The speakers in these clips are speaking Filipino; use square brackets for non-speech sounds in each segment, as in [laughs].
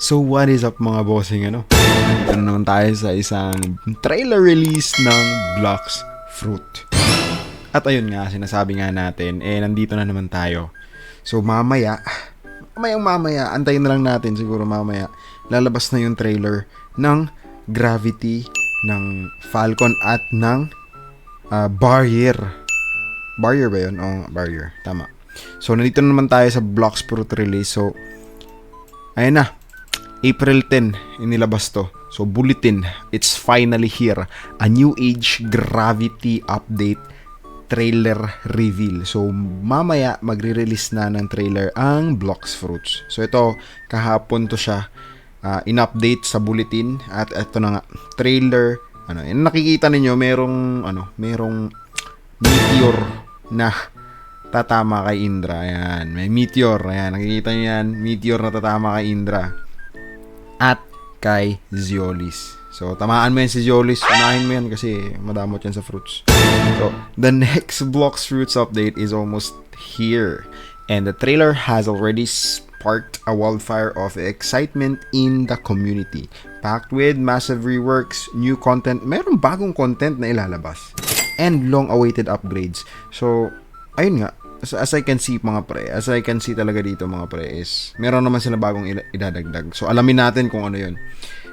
So what is up mga bossing ano? Na naman tayo sa isang trailer release ng Blocks Fruit. At ayun nga, sinasabi nga natin, eh nandito na naman tayo. So mamaya, mamayang mamaya, antayin na lang natin siguro mamaya, lalabas na yung trailer ng Gravity, ng Falcon at ng ah, Barrier. Barrier ba yun? Oo, Barrier. Tama. So, nandito na naman tayo sa Blocks Fruit release. So, ayun na. April 10, inilabas to. So, Bulletin, it's finally here. A New Age Gravity Update trailer reveal. So, mamaya magre-release na ng trailer ang Blocks Fruits. So, ito, kahapon to siya uh, in-update sa bulletin at ito na nga, trailer. Ano, yung nakikita ninyo, merong, ano, merong meteor na tatama kay Indra. Ayan, may meteor. Ayan, nakikita niyo yan, meteor na tatama kay Indra kay Ziolis. So, tamaan mo yan si Ziolis. Unahin mo yan kasi madamot yan sa fruits. So, the [laughs] next Blocks Fruits update is almost here. And the trailer has already sparked a wildfire of excitement in the community. Packed with massive reworks, new content, meron bagong content na ilalabas. And long-awaited upgrades. So, ayun nga, as, as I can see mga pre, as I can see talaga dito mga pre is, meron naman sila bagong idadagdag. So alamin natin kung ano yun.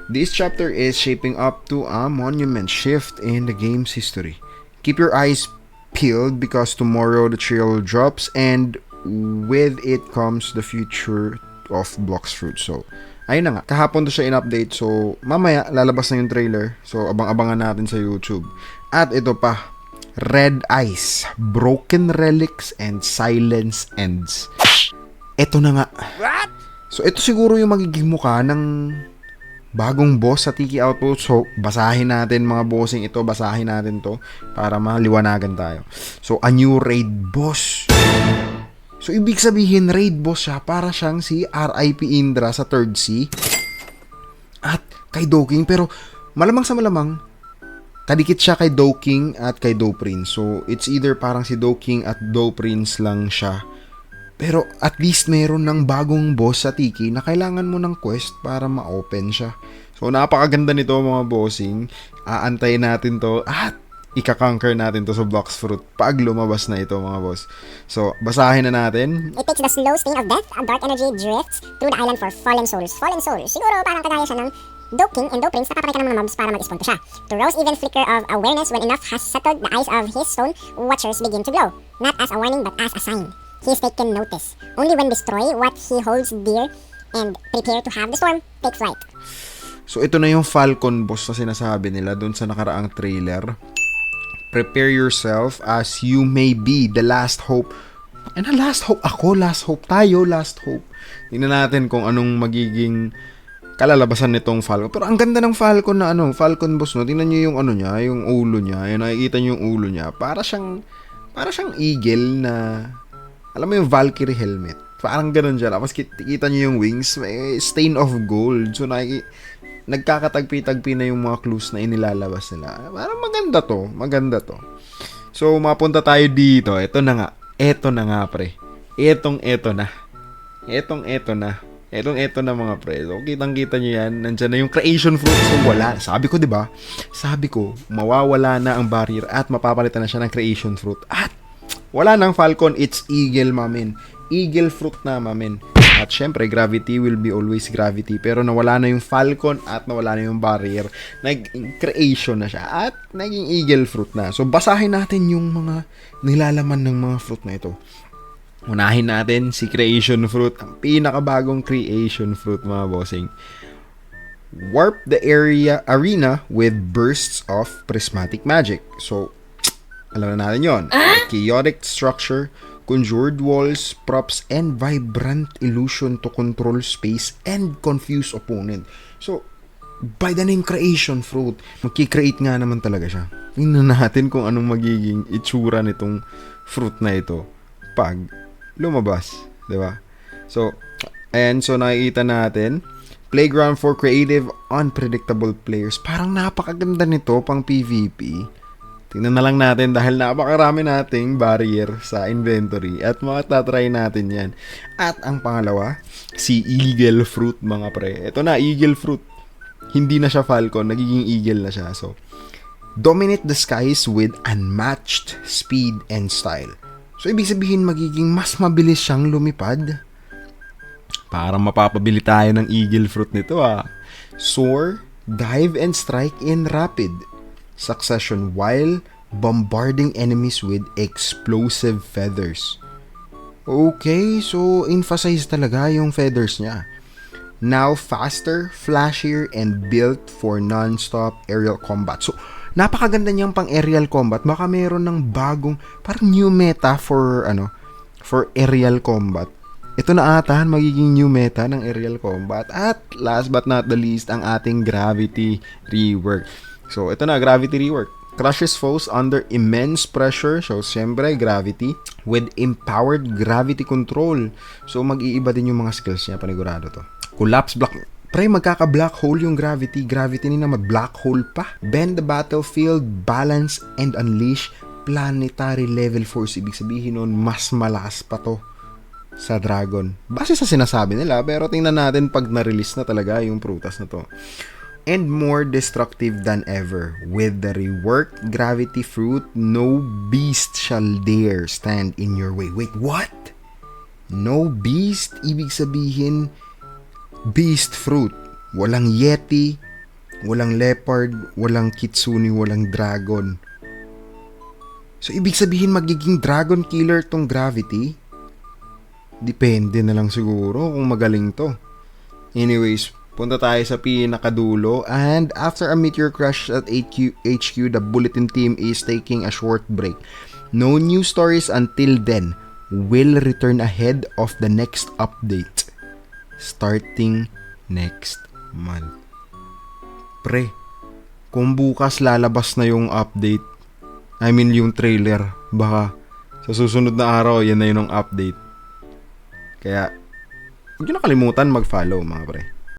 This chapter is shaping up to a monument shift in the game's history. Keep your eyes peeled because tomorrow the trail drops and with it comes the future of Blocks Fruit. So, ayun na nga. Kahapon to siya in-update. So, mamaya lalabas na yung trailer. So, abang-abangan natin sa YouTube. At ito pa, Red Eyes, Broken Relics, and Silence Ends. Ito na nga. So, ito siguro yung magiging mukha ng bagong boss sa Tiki Outpost. So, basahin natin mga bossing ito. Basahin natin to para maliwanagan tayo. So, a new raid boss. So, ibig sabihin, raid boss siya para siyang si RIP Indra sa third sea. At kay Doking. Pero, malamang sa malamang, kadikit siya kay Do King at kay Do Prince. So, it's either parang si Do King at Do Prince lang siya. Pero at least meron ng bagong boss sa Tiki na kailangan mo ng quest para ma-open siya. So, napakaganda nito mga bossing. Aantayin natin to at ika-conquer natin to sa Blocks Fruit pag lumabas na ito mga boss. So, basahin na natin. It takes the slow stain of death, a dark energy drifts through the island for fallen souls. Fallen souls. Siguro parang kagaya siya ng Dope King and nakapatay ka ng mga mobs para mag-spawn to siya. To Rose even flicker of awareness when enough has settled, the eyes of his stone watchers begin to glow. Not as a warning, but as a sign. He is taken notice. Only when destroy what he holds dear and prepare to have the storm take flight. So ito na yung Falcon boss na sinasabi nila dun sa nakaraang trailer. Prepare yourself as you may be the last hope. And na last hope ako, last hope tayo, last hope. Tingnan natin kung anong magiging kalalabasan nitong Falcon. Pero ang ganda ng Falcon na ano, Falcon boss no. Tingnan niyo yung ano niya, yung ulo niya. Yung nakikita niyo yung ulo niya. Para siyang para siyang eagle na alam mo yung Valkyrie helmet. Parang ganun siya. Tapos kit- kita niyo yung wings, may stain of gold. So nakiki nagkakatagpi-tagpi na yung mga clues na inilalabas nila. Parang maganda to. Maganda to. So, mapunta tayo dito. Ito na nga. Ito na nga, pre. Etong eto na. Etong eto na. Etong eto na mga pre. So, kitang-kita nyo yan. Nandyan na yung creation fruit. So, wala. Sabi ko, di ba? Sabi ko, mawawala na ang barrier at mapapalitan na siya ng creation fruit. At wala nang falcon. It's eagle, mamin. Eagle fruit na, mamin. At syempre, gravity will be always gravity. Pero nawala na yung falcon at nawala na yung barrier. Nag-creation na siya. At naging eagle fruit na. So, basahin natin yung mga nilalaman ng mga fruit na ito. Unahin natin si creation fruit. Ang pinakabagong creation fruit, mga bossing. Warp the area arena with bursts of prismatic magic. So, alam na natin yon. Chaotic structure, conjured walls, props, and vibrant illusion to control space and confuse opponent. So, by the name creation fruit, magkikreate nga naman talaga siya. Tingnan natin kung anong magiging itsura nitong fruit na ito pag lumabas, 'di ba? So, and so nakikita natin playground for creative unpredictable players. Parang napakaganda nito pang PVP. Tingnan na lang natin dahil napakarami nating barrier sa inventory at makatatry natin yan. At ang pangalawa, si Eagle Fruit mga pre. Ito na, Eagle Fruit. Hindi na siya Falcon, nagiging Eagle na siya. So, dominate the skies with unmatched speed and style. So, ibig sabihin magiging mas mabilis siyang lumipad. Parang mapapabili tayo ng Eagle Fruit nito ah. Soar, dive and strike in rapid succession while bombarding enemies with explosive feathers. Okay, so emphasize talaga yung feathers niya. Now faster, flashier, and built for non-stop aerial combat. So, napakaganda niyang pang aerial combat. Baka meron ng bagong, parang new meta for, ano, for aerial combat. Ito na ata magiging new meta ng aerial combat. At last but not the least, ang ating gravity rework. So, ito na, gravity rework. Crushes foes under immense pressure. So, siyempre, gravity. With empowered gravity control. So, mag-iiba din yung mga skills niya. Panigurado to. Collapse block. Pre, magkaka-black hole yung gravity. Gravity ni na mag-black hole pa. Bend the battlefield, balance, and unleash planetary level force. Ibig sabihin nun, mas malakas pa to sa Dragon. Base sa sinasabi nila, pero tingnan natin pag na-release na talaga yung prutas na to. And more destructive than ever. With the reworked gravity fruit, no beast shall dare stand in your way. Wait, what? No beast? Ibig sabihin, beast fruit. Walang yeti, walang leopard, walang kitsune, walang dragon. So, ibig sabihin magiging dragon killer tong gravity? Depende na lang siguro kung magaling to. Anyways, punta tayo sa pinakadulo and after a meteor crash at HQ, HQ, the bulletin team is taking a short break. No new stories until then. Will return ahead of the next update. Starting next month. Pre, kung bukas lalabas na yung update, I mean yung trailer, baka sa susunod na araw, yan na yun ang update. Kaya, huwag nyo nakalimutan mag-follow mga pre.